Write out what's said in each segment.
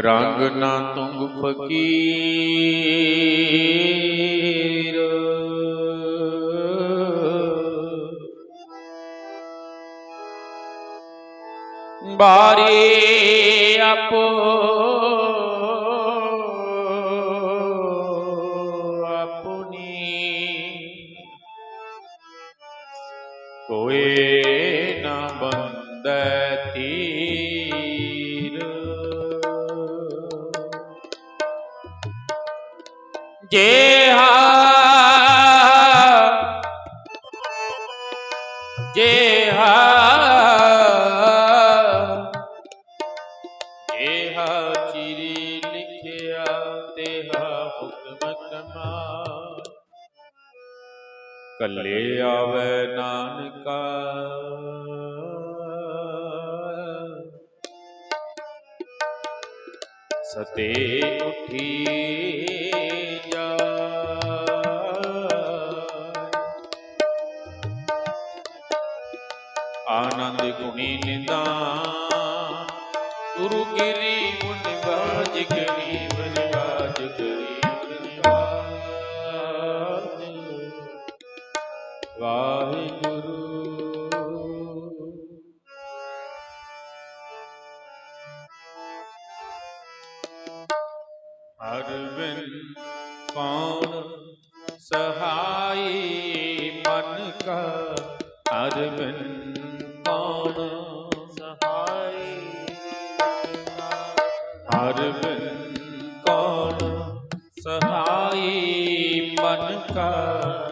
ਰੰਗ ਨਾ ਤੁੰਗ ਫਕੀਰ। ਬਾਰੀ ਕੱਲੇ ਆਵੇ ਨਾਨਕਾ। ਸਤੇ ਉਠੀ ਜਾ। ਆਨੰਦ ਗੁਣੀ ਨਿਦਾ। ਗੁਰੂ ਗਿਰੀ ਮੁਨਿਵਾਜ ਗਰੀ ਕੌਣ ਸਹਾਈ ਮਨ ਕਾ ਹਰ ਕੌਣ ਸਹਾਈ? ਹਰ ਕੌਣ ਸਹਾਈ ਮਨ ਕਾ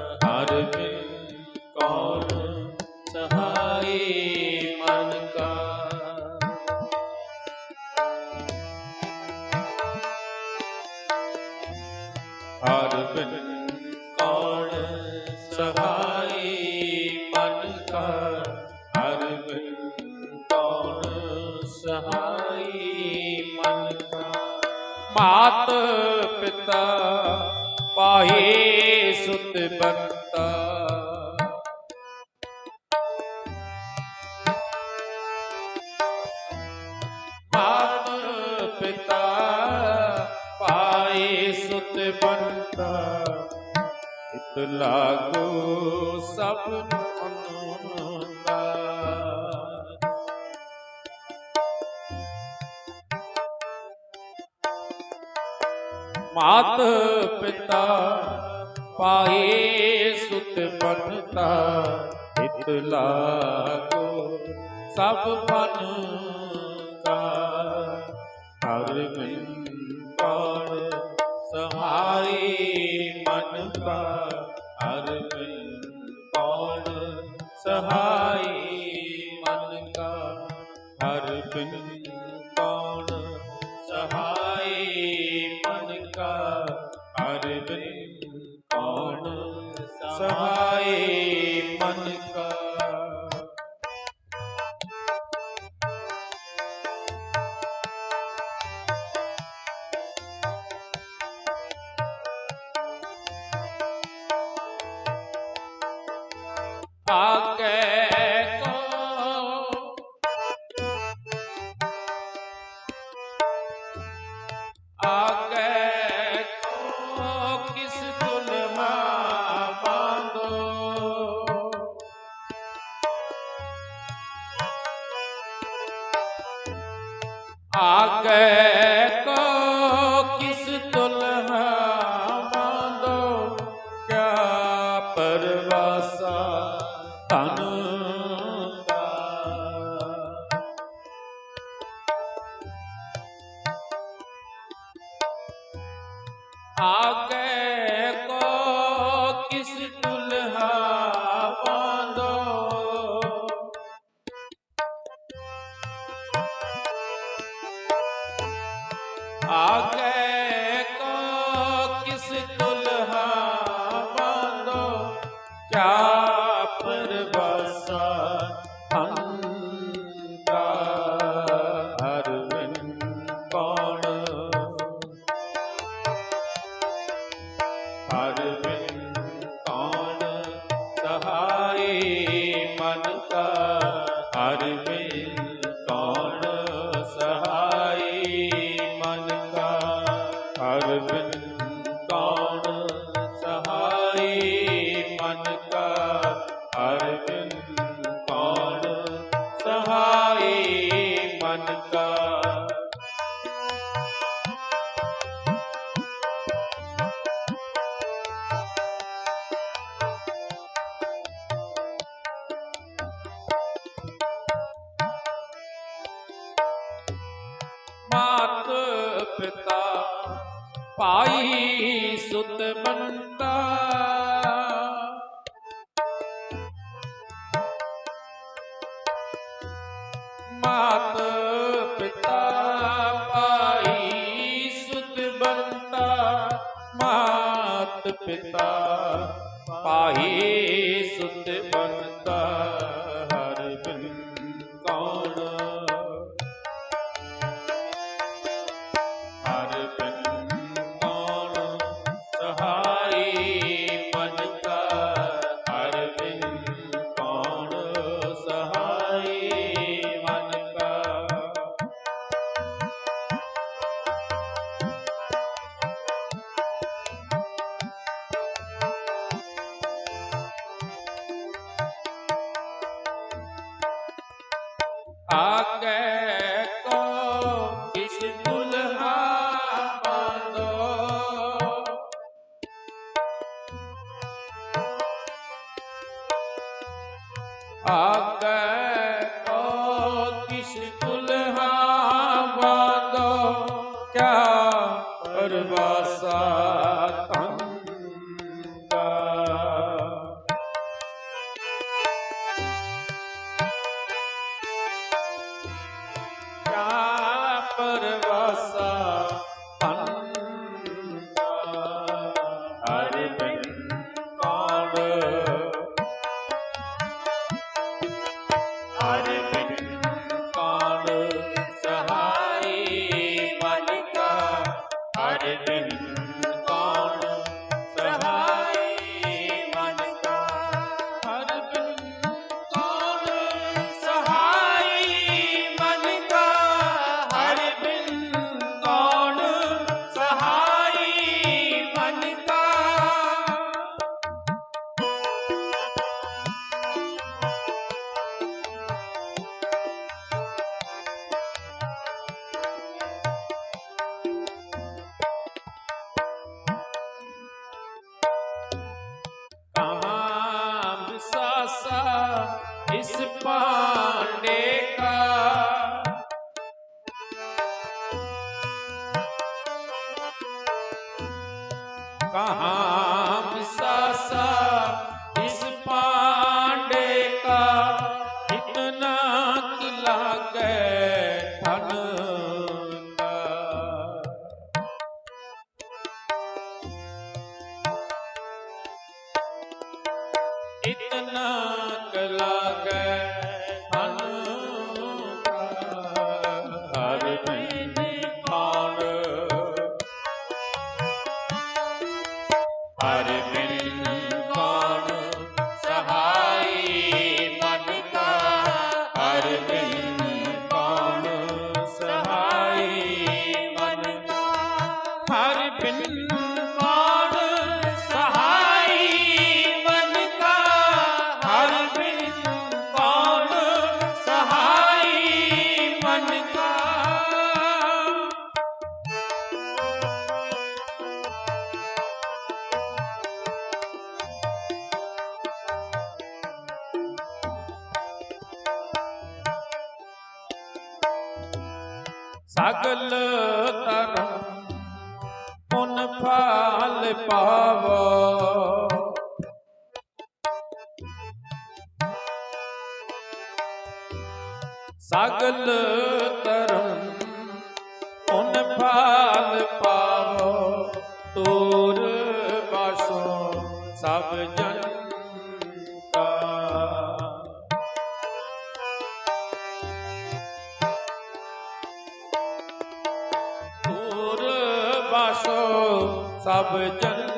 ਭਾਤ ਪਿਤਾ ਪਾਹੇ ਸੁਤ ਬੰਤਾ। ਮਾਤ ਪਿਤਾ ਪਾਏ ਸੁਤ ਬੰਤਾ। ਇਤ ਲਾਗੋ ਸਭ ਅਨੰਤਾ ਮਾਤ ਪਿਤਾ ਪਾਏ ਸੁਤ ਬੰਤਾ ਇਤ ਲਾਗੋ ਸਭ ਫਨ ਸਹਾਈ आगे I've been ਇਸ ਪਾਂਡੇ ਸਭ ਜਨ ਕਾ। ਦੂਰ ਬਾਸੋ ਸਭ ਜਨਤਾ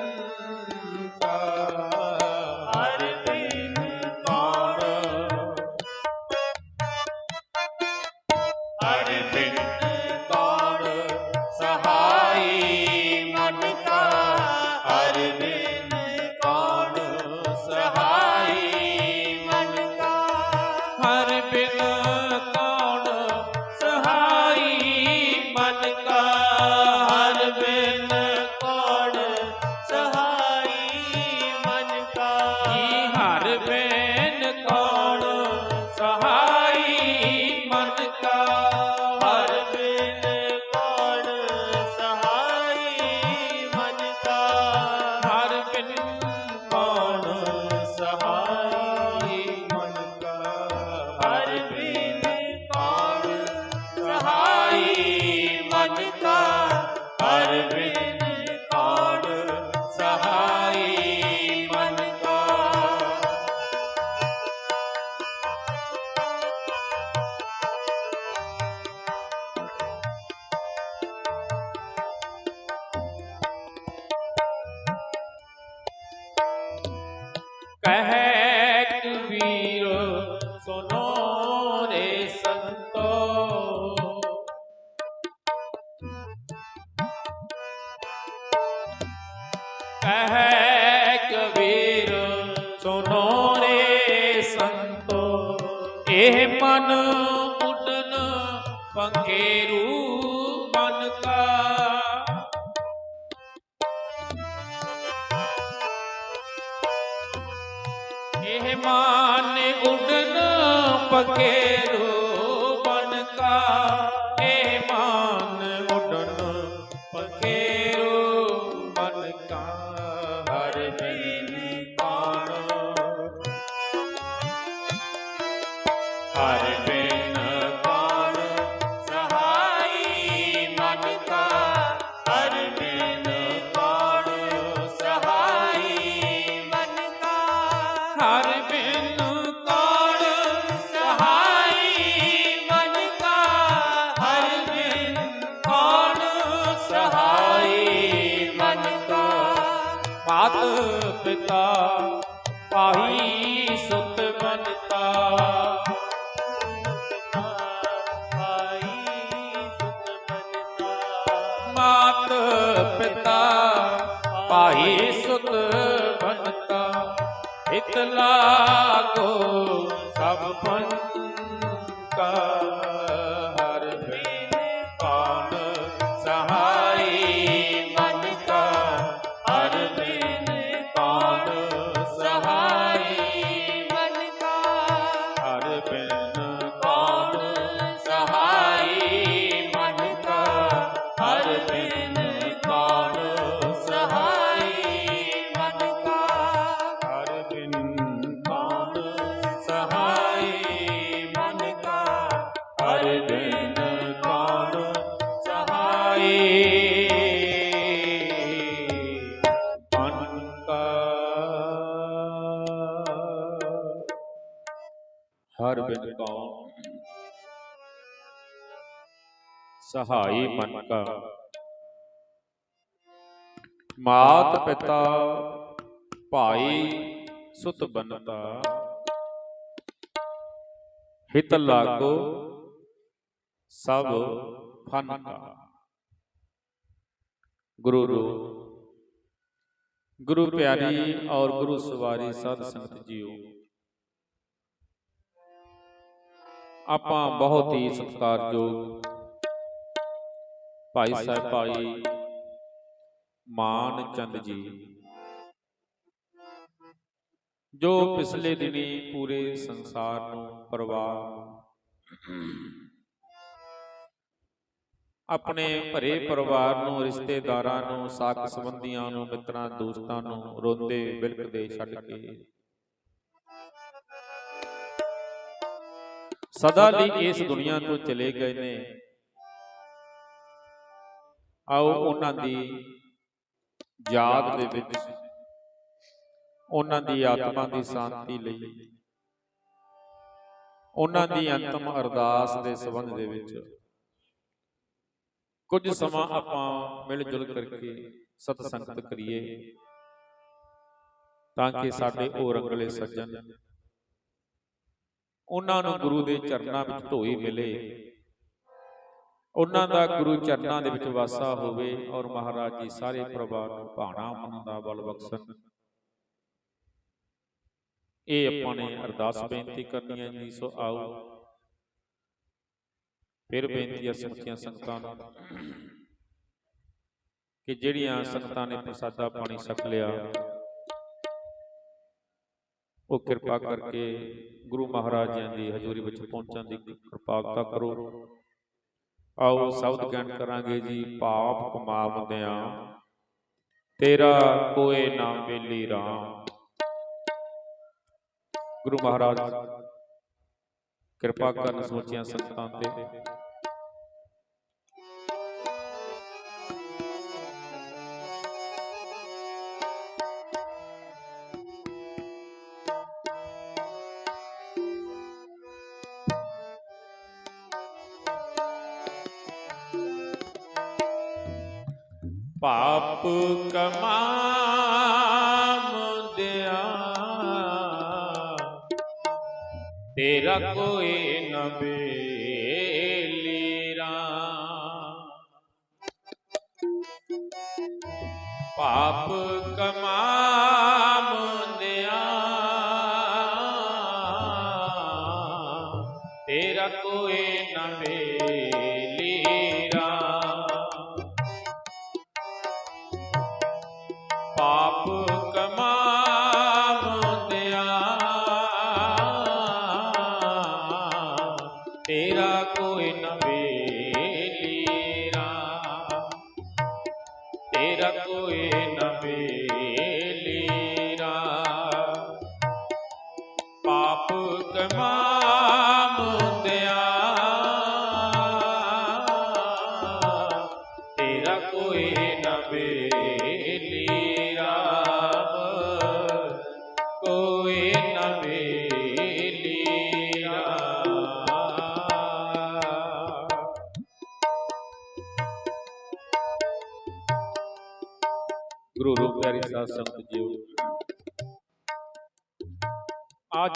vaquero. ਸਹਾਈ ਮਨ ਕਾ। ਮਾਤ ਪਿਤਾ, ਪਾਹੀ ਸੁਤ ਬਨਤਾ ਮਾਤ ਪਿਤਾ, ਪਾਹੀ ਸੁਤ ਬਨਤਾ ਹਿਤ ਲਾਗੋ ਸਹਾਈ ਮਨ ਕਾ। ਮਾਤ ਪਿਤਾ ਭਾਈ ਸੁਤ ਬਨਤਾ ਹਿਤ ਲਾਗੋ ਸਭ ਫਨ ਕਾ। ਗੁਰੂ ਰੂਪ ਗੁਰੂ ਪਿਆਰੀ ਔਰ ਗੁਰੂ ਸਵਾਰੀ ਸਾਧ ਸੰਗਤ ਜੀਓ। ਆਪਾਂ ਬਹੁਤ ਹੀ ਸਤਿਕਾਰਯੋਗ ਭਾਈ ਸਾਹਿਬ ਭਾਈ ਮਾਨ ਚੰਦ ਜੀ। ਜੋ ਪਿਛਲੇ ਦਿਨੀ ਪੂਰੇ ਸੰਸਾਰ ਨੂੰ ਪਰਿਵਾਰ ਆਪਣੇ ਭਰੇ ਪਰਿਵਾਰ ਨੂੰ ਰਿਸ਼ਤੇਦਾਰਾਂ ਨੂੰ ਸਾਕ ਸੰਬੰਧੀਆਂ ਨੂੰ ਮਿੱਤਰਾਂ ਦੋਸਤਾਂ ਨੂੰ ਰੋਂਦੇ ਬਿਲਕਦੇ ਛੱਡ ਕੇ। ਸਦਾ ਲਈ ਇਸ ਦੁਨੀਆ ਤੋਂ ਚਲੇ ਗਏ ਨੇ। ਆਓ ਉਹਨਾਂ ਦੀ ਯਾਦ ਦੇ ਵਿੱਚ ਉਹਨਾਂ ਦੀ ਆਤਮਾ ਦੀ ਸ਼ਾਂਤੀ ਲਈ। ਉਹਨਾਂ ਦੀ ਅੰਤਮ ਅਰਦਾਸ ਦੇ ਸੰਬੰਧ ਦੇ ਵਿੱਚ। ਕੁਝ ਸਮਾਂ ਆਪਾਂ ਮਿਲ ਜੁਲ ਕਰਕੇ ਸਤ ਸੰਗਤ ਕਰੀਏ। ਤਾਂ ਕਿ ਸਾਡੇ ਉਹ ਰੰਗਲੇ ਸੱਜਣ ਉਹਨਾਂ ਨੂੰ ਗੁਰੂ ਦੇ ਚਰਨਾਂ ਵਿੱਚ ਧੋਈ ਮਿਲੇ। ਉਹਨਾਂ ਦਾ ਗੁਰੂ ਚਰਨਾਂ ਦੇ ਵਿੱਚ ਵਾਸਾ ਹੋਵੇ ਔਰ ਮਹਾਰਾਜ ਜੀ ਸਾਰੇ ਪਰਿਵਾਰ ਨੂੰ ਭਾਣਾ ਮਨ ਦਾ ਬਲ ਬਖਸ਼ਣ। ਇਹ ਆਪਾਂ ਨੇ ਅਰਦਾਸ ਬੇਨਤੀ ਕਰਨੀ ਹੈ ਜੀ ਸੋ ਆਓ। ਫਿਰ ਬੇਨਤੀ ਹੈ ਸਮੁੱਚੀਆਂ ਸੰਗਤਾਂ ਨੂੰ ਕਿ ਜਿਹੜੀਆਂ ਸੰਗਤਾਂ ਨੇ ਪ੍ਰਸਾਦਾ ਪਾਣੀ ਛਕ ਲਿਆ ਉਹ ਕਿਰਪਾ ਕਰਕੇ ਗੁਰੂ ਮਹਾਰਾਜ ਜੀ ਦੀ ਹਜ਼ੂਰੀ ਵਿੱਚ ਪਹੁੰਚਣ ਦੀ ਕਿਰਪਾਲਤਾ ਕਰੋ। ਆਓ ਸ਼ਬਦ ਗਿਆਨ ਕਰਾਂਗੇ ਜੀ, ਪਾਪ ਕਮਾਵਦਿਆਂ ਤੇਰਾ ਕੋਏ ਨਾ ਵੇਲੀ ਰਾਮ। ਗੁਰੂ ਮਹਾਰਾਜ, ਕਿਰਪਾ ਕਰਨ ਸੋਚਿਆ ਸੰਗਤਾਂ ਤੇ। ਪਾਪ ਕਮਾਮਦਿਆ ਤੇਰਾ ਕੋਈ ਨ ਤੇਰਾ ਕੋਈ ਨਾ ਵੇਲੀਰਾ ਤੇਰਾ ਕੋਈ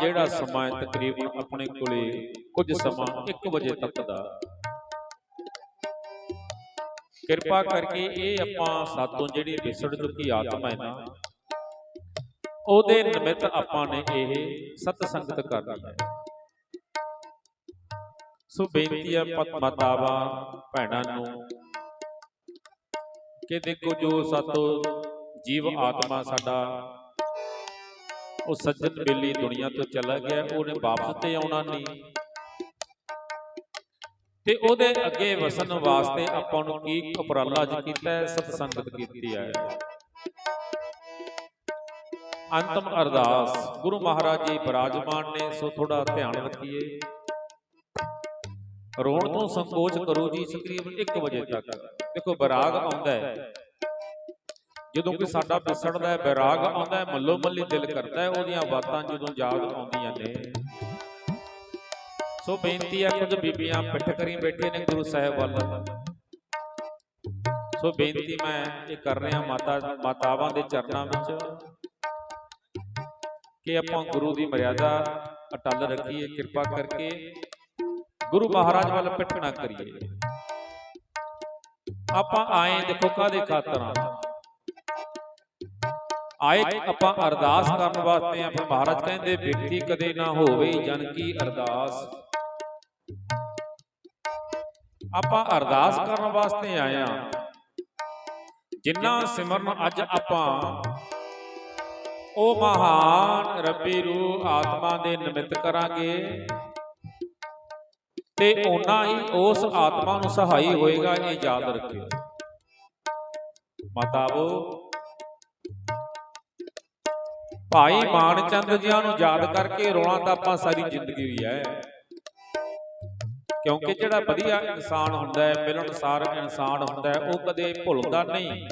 ਜਿਹੜਾ ਸਮਾਂ ਤਕਰੀਬਨ ਆਪਣੇ ਕੋਲੇ ਕੁਝ ਸਮਾਂ 1 ਵਜੇ ਤੱਕ ਦਾ। ਕਿਰਪਾ ਕਰਕੇ ਇਹ ਆਪਾਂ ਸਾਤੋਂ ਜਿਹੜੀ ਵਿਸੜ ਚੁੱਕੀ ਆਤਮਾ ਹੈ ਨਾ, ਉਹਦੇ ਨਿਮਿਤ ਆਪਾਂ ਨੇ ਇਹ ਸਤ ਸੰਗਤ ਕਰਨੀ ਹੈ। ਸੋ ਬੇਨਤੀ ਹੈ ਪਤ ਮਾਤਾਵਾਂ, ਭੈਣਾਂ ਨੂੰ ਕਿ ਦੇਖੋ ਜੋ ਸਾਤੋਂ ਜੀਵ ਆਤਮਾ ਸਾਡਾ ਉਹ ਸੱਜਣ ਬੇਲੀ ਦੁਨੀਆ ਤੋਂ ਚਲਾ ਗਿਆ, ਉਹਨੇ ਵਾਪਸ ਤੇ ਆਉਣਾ ਨਹੀਂ। ਤੇ ਉਹਦੇ ਅੱਗੇ ਵਸਣ ਵਾਸਤੇ ਆਪਾਂ ਨੂੰ ਕੀ ਉਪਰਾਲਾ ਅੱਜ ਕੀਤਾ ਹੈ? ਸਤ ਕੀਤੀ ਹੈ। ਅੰਤਮ ਅਰਦਾਸ, ਗੁਰੂ ਮਹਾਰਾਜ ਜੀ ਬਰਾਜਮਾਨ ਨੇ, ਸੋ ਥੋੜਾ ਧਿਆਨ ਰੱਖੀਏ। ਰੋਣ ਤੋਂ ਸੰਕੋਚ ਕਰੋ ਜੀ, ਤਕਰੀਬਨ 1 ਵਜੇ ਤੱਕ। ਦੇਖੋ, ਬਰਾਗ ਆਉਂਦਾ ਹੈ। ਜਦੋਂ ਕਿ ਸਾਡਾ ਵਿਸੜਦਾ ਹੈ ਵਿਰਾਗ ਆਉਂਦਾ ਹੈ ਮੱਲੋ ਮੱਲੀ ਦਿਲ ਕਰਦਾ ਹੈ ਉਹਦੀਆਂ ਬਾਤਾਂ ਜਦੋਂ ਯਾਦ ਆਉਂਦੀਆਂ ਨੇ। ਸੋ ਬੇਨਤੀ ਹੈ ਕੁਝ ਬੀਬੀਆਂ ਪਿੱਠ ਕਰੀ ਬੈਠੇ ਨੇ ਗੁਰੂ ਸਾਹਿਬ ਵੱਲ। ਸੋ ਬੇਨਤੀ ਮੈਂ ਇਹ ਕਰ ਰਿਹਾ ਮਾਤਾ ਮਾਤਾਵਾਂ ਦੇ ਚਰਨਾਂ ਵਿੱਚ ਕਿ ਆਪਾਂ ਗੁਰੂ ਦੀ ਮਰਿਆਦਾ ਅਟਲ ਰੱਖੀਏ ਕਿਰਪਾ ਕਰਕੇ ਗੁਰੂ ਮਹਾਰਾਜ ਵੱਲ ਪਿੱਠ ਨਾ ਕਰੀਏ। ਆਪਾਂ ਆਏ ਦੇਖੋ ਕਾਦੇ ਖਾਤਰ ਆਏ ਆਪਾਂ ਅਰਦਾਸ ਕਰਨ ਵਾਸਤੇ ਆ, ਫਿਰ ਮਹਾਰਾਜ ਕਹਿੰਦੇ ਵਿਅਕਤੀ ਕਦੇ ਨਾ ਹੋਵੇ ਜਨ ਕੀ ਅਰਦਾਸ। ਆਪਾਂ ਅਰਦਾਸ ਕਰਨ ਵਾਸਤੇ ਆਏ ਆ। ਜਿੰਨਾ ਸਿਮਰਨ ਅੱਜ ਆਪਾਂ, ਉਹ ਮਹਾਨ ਰੱਬੀ ਰੂਹ ਆਤਮਾ ਦੇ ਨਿਮਿਤ ਕਰਾਂਗੇ। ਤੇ ਉਹਨਾਂ ਹੀ ਉਸ ਆਤਮਾ ਨੂੰ ਸਹਾਈ ਹੋਏਗਾ, ਇਹ ਯਾਦ ਰੱਖਿਓ। ਮਾਤਾਵੋ ਭਾਈ ਮਾਨ ਚੰਦ ਜੀਆਂ ਨੂੰ ਯਾਦ ਕਰਕੇ ਰੋਣਾ ਤਾਂ ਆਪਾਂ ਸਾਰੀ ਜ਼ਿੰਦਗੀ ਵੀ ਹੈ। ਕਿਉਂਕਿ ਜਿਹੜਾ ਵਧੀਆ ਇਨਸਾਨ ਹੁੰਦਾ ਹੈ ਮਿਲਣਸਾਰ ਇਨਸਾਨ ਹੁੰਦਾ ਹੈ ਉਹ ਕਦੇ ਭੁੱਲਦਾ ਨਹੀਂ।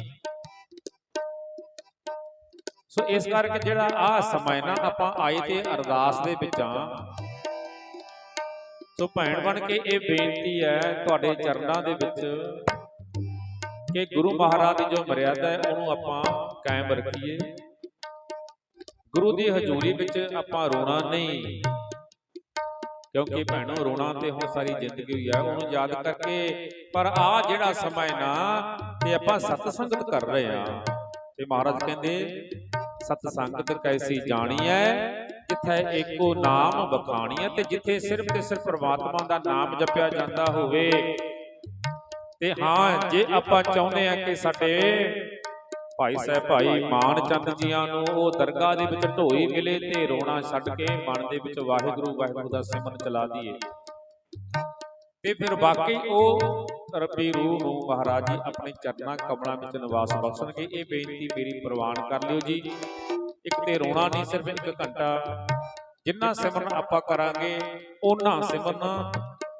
ਸੋ ਇਸ ਕਰਕੇ ਜਿਹੜਾ ਆ ਸਮਾਂ ਨਾ ਆਪਾਂ ਆਏ ਤੇ ਅਰਦਾਸ ਦੇ ਵਿੱਚ ਆ ਸੋ ਭੈਣ ਬਣ ਕੇ ਇਹ ਬੇਨਤੀ ਹੈ ਤੁਹਾਡੇ ਚਰਨਾਂ ਦੇ ਵਿੱਚ ਕਿ ਗੁਰੂ ਮਹਾਰਾਜ ਦੀ ਜੋ ਮਰਿਆਦਾ ਹੈ ਉਹਨੂੰ ਆਪਾਂ ਕਾਇਮ ਰੱਖੀਏ। ਗੁਰੂ ਦੀ ਹਜ਼ੂਰੀ ਵਿੱਚ ਆਪਾਂ ਰੋਣਾ ਨਹੀਂ। ਕਿਉਂਕਿ ਭੈਣੋ, ਰੋਣਾ ਤੇ ਹੁਣ ਸਾਰੀ ਜ਼ਿੰਦਗੀ ਹੋਈ ਹੈ ਉਹਨੂੰ ਯਾਦ ਕਰਕੇ। ਪਰ ਆ ਜਿਹੜਾ ਸਮਾਂ ਹੈ ਨਾ, ਤੇ ਆਪਾਂ ਸਤ ਸੰਗਤ ਕਰ ਰਹੇ ਆ ਤੇ ਮਹਾਰਾਜ ਕਹਿੰਦੇ, ਸਤ ਸੰਗਤ ਕੈਸੀ ਜਾਣੀ ਹੈ, ਜਿੱਥੇ ਏਕੋ ਨਾਮ ਬਖਾਣੀ ਹੈ ਤੇ ਜਿੱਥੇ ਸਿਰਫ ਤੇ ਸਿਰਫ ਪ੍ਰਮਾਤਮਾ ਦਾ ਨਾਮ ਜਪਿਆ ਜਾਂਦਾ ਹੋਵੇ। ਤੇ ਹਾਂ, ਜੇ ਆਪਾਂ ਚਾਹੁੰਦੇ ਆ ਕਿ ਸਾਡੇ ਭਾਈ ਸਾਹਿਬ ਭਾਈ ਮਾਨ ਚੰਦ ਜੀਆਂ ਨੂੰ ਉਹ ਦਰਗਾਹ ਦੇ ਵਿੱਚ ਢੋਈ ਮਿਲੇ ਤੇ ਰੋਣਾ ਛੱਡ ਕੇ ਮਨ ਦੇ ਵਿੱਚ ਵਾਹਿਗੁਰੂ ਵਾਹਿਗੁਰੂ ਦਾ ਸਿਮਰਨ ਚਲਾ ਦਈਏ। ਤੇ ਫਿਰ ਵਾਕਈ ਉਹ ਰੱਬੀ ਰੂਹ ਨੂੰ ਮਹਾਰਾਜ ਜੀ ਆਪਣੇ ਚਰਨਾਂ ਕਮਲਾਂ ਵਿੱਚ ਨਿਵਾਸ ਬਖਸ਼ਣਗੇ। ਇਹ ਬੇਨਤੀ ਮੇਰੀ ਪ੍ਰਵਾਨ ਕਰ ਲਿਓ ਜੀ। ਇੱਕ ਤੇ ਰੋਣਾ ਨਹੀਂ ਸਿਰਫ ਇੱਕ ਘੰਟਾ। ਜਿੰਨਾ ਸਿਮਰਨ ਆਪਾਂ ਕਰਾਂਗੇ ਉਹਨਾਂ ਸਿਮਰਨ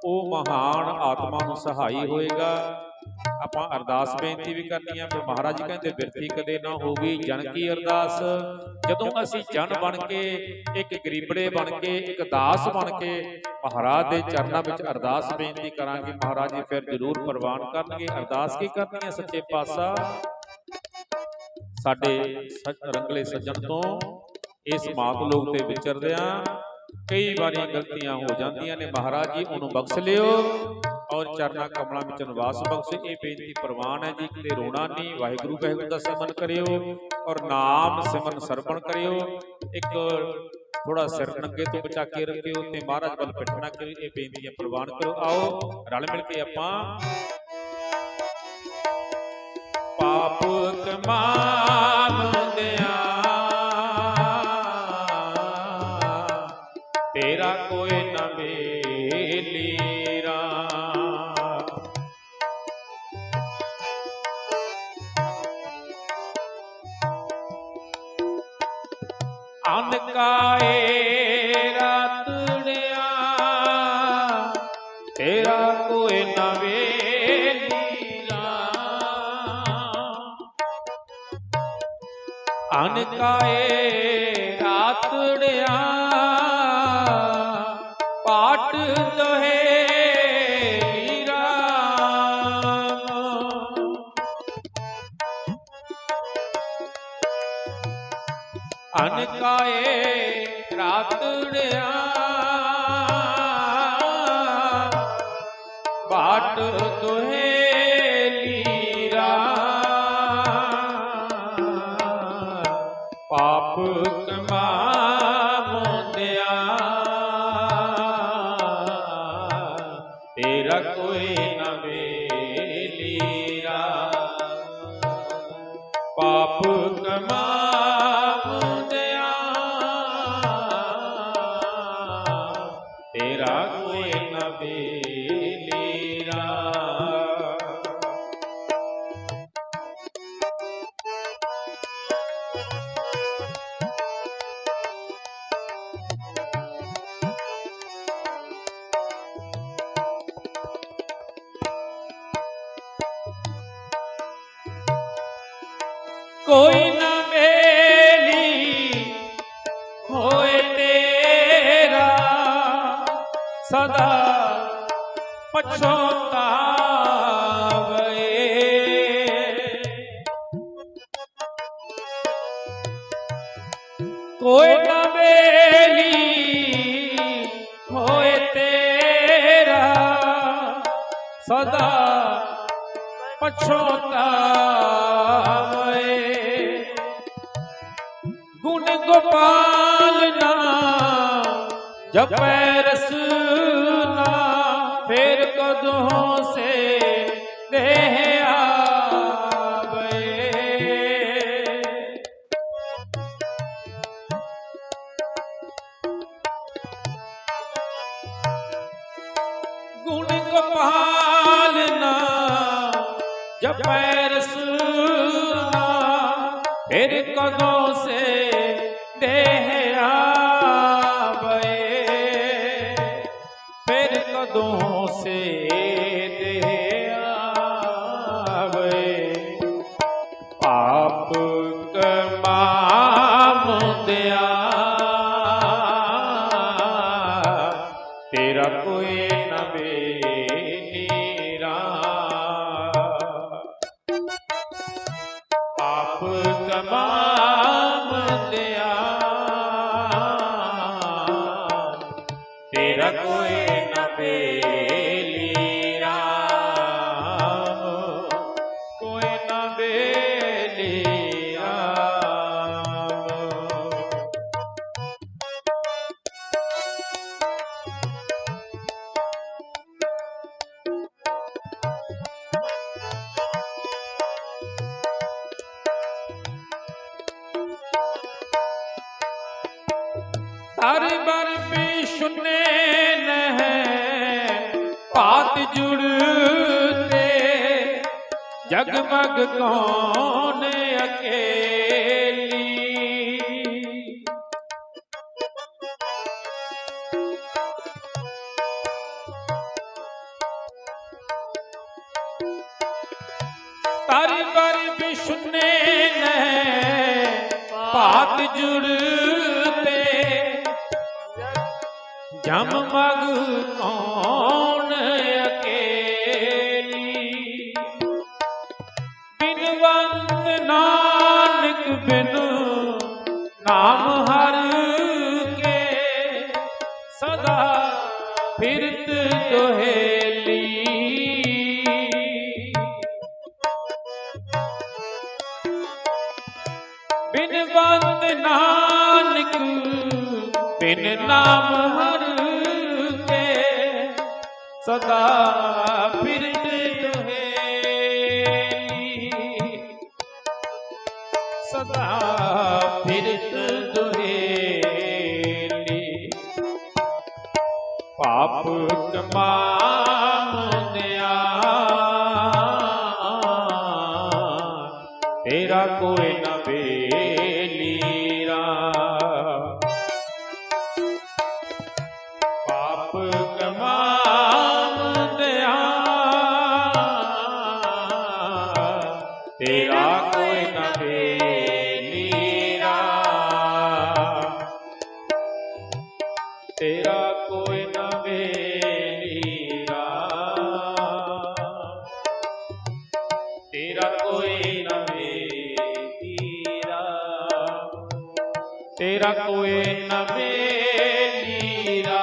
ਉਹ ਮਹਾਨ ਆਤਮਾ ਨੂੰ ਸਹਾਈ ਹੋਏਗਾ। ਆਪਾਂ ਅਰਦਾਸ ਬੇਨਤੀ ਵੀ ਕਰਨੀ ਆ ਪਰ ਮਹਾਰਾਜ ਜੀ ਕਹਿੰਦੇ, ਬਿਰਥੀ ਕਦੇ ਨਾ ਹੋਗੀ ਜਨ ਕੀ ਅਰਦਾਸ? ਜਦੋਂ ਅਸੀਂ ਜਨ ਬਣ ਕੇ, ਇੱਕ ਗਰੀਬੜੇ ਬਣ ਕੇ, ਇੱਕ ਦਾਸ ਬਣ ਕੇ ਮਹਾਰਾਜ ਦੇ ਚਰਨਾਂ ਵਿੱਚ ਅਰਦਾਸ ਬੇਨਤੀ ਕਰਾਂਗੇ, ਮਹਾਰਾਜ ਜੀ ਫਿਰ ਜ਼ਰੂਰ ਪ੍ਰਵਾਨ ਕਰਨਗੇ। ਅਰਦਾਸ ਕੀ ਕਰਨੀ ਹੈ ਸੱਚੇ ਪਾਤਸ਼ਾਹ? ਸਾਡੇ ਸੱਜ- ਰੰਗਲੇ ਸੱਜਣ ਤੋਂ ਇਸ ਮਾਤ ਲੋਕ ਤੇ ਵਿਚਰਦਿਆਂ ਕਈ ਵਾਰੀ ਗਲਤੀਆਂ ਹੋ ਜਾਂਦੀਆਂ ਨੇ। ਮਹਾਰਾਜ ਜੀ, ਉਹਨੂੰ ਬਖਸ਼ ਲਿਓ। ਔਰ ਚਰਨਾ ਕਮਲਾਂ ਵਿੱਚ ਨਿਵਾਸ ਬਖਸ਼ੇ, ਇਹ ਬੇਨਤੀ ਪ੍ਰਵਾਨ ਹੈ ਜੀ, ਕਿਤੇ ਰੋਣਾ ਨਹੀਂ, ਵਾਹਿਗੁਰੂ ਵਾਹਿਗੁਰੂ ਦਾ ਸਿਮਰਨ ਕਰਿਓ, ਔਰ ਨਾਮ ਸਿਮਰਨ ਸਰਵਣ ਕਰਿਓ, ਇੱਕ ਥੋੜਾ ਸਿਰ ਨੰਗੇ ਤੋਂ ਬਚਾ ਕੇ ਰੱਖਿਓ ਤੇ ਮਹਾਰਾਜ ਵੱਲ ਪਿੱਠਣਾ ਕਰਿਓ, ਇਹ ਬੇਨਤੀਆਂ ਪ੍ਰਵਾਨ ਕਰੋ, ਆਓ, ਰਲ ਮਿਲ ਕੇ ਆਪਾਂ ਪਾਪ ਕਮਾਵਦਿਆਂ ਅਨਕਾਏ ਰਾਤੜਿਆ ਤੇਰਾ ਕੋਈ ਨਾ ਵੇਲੀਰਾ ਅਨਕਾਏ ਰਾਤੜਿਆ ਪਾਟ ਦੋਹੇ ਬਾਟ ਤੇਰਾ ਕੋਈ ਨਾ ਵੇਲੀਰਾ ਜਪੈ ਰਸਨਾ ਫੇਰ ਕਦੋਂ ਸੇ ਦੇਹ ਤੇਰਾ ਕੋਈ ਨਾ ਵੇਲੀਰਾ ਜਗਮਗ ਕੌਣ ਅਕੇਲੀ? ਤਰ ਬਰ ਬਿਸ਼ੁਨੇ ਨੇ ਪਾਤ ਜੁੜਤੇ ਜਮ ਮਗ ਕੌਣ ਅਕੇਲੀ? ਸਦਾ ਫਿਰਤ ਦੁਹੇਲੀ ਸਦਾ ਫਿਰਤ ਦੁਹੇਲੀ ਪਾਪ ਕਮਾਉਂਦਿਆ ਤੇਰਾ ਕੋਈ ਤੇਰਾ ਕੋਏ ਨਾ ਬੇਲੀਰਾ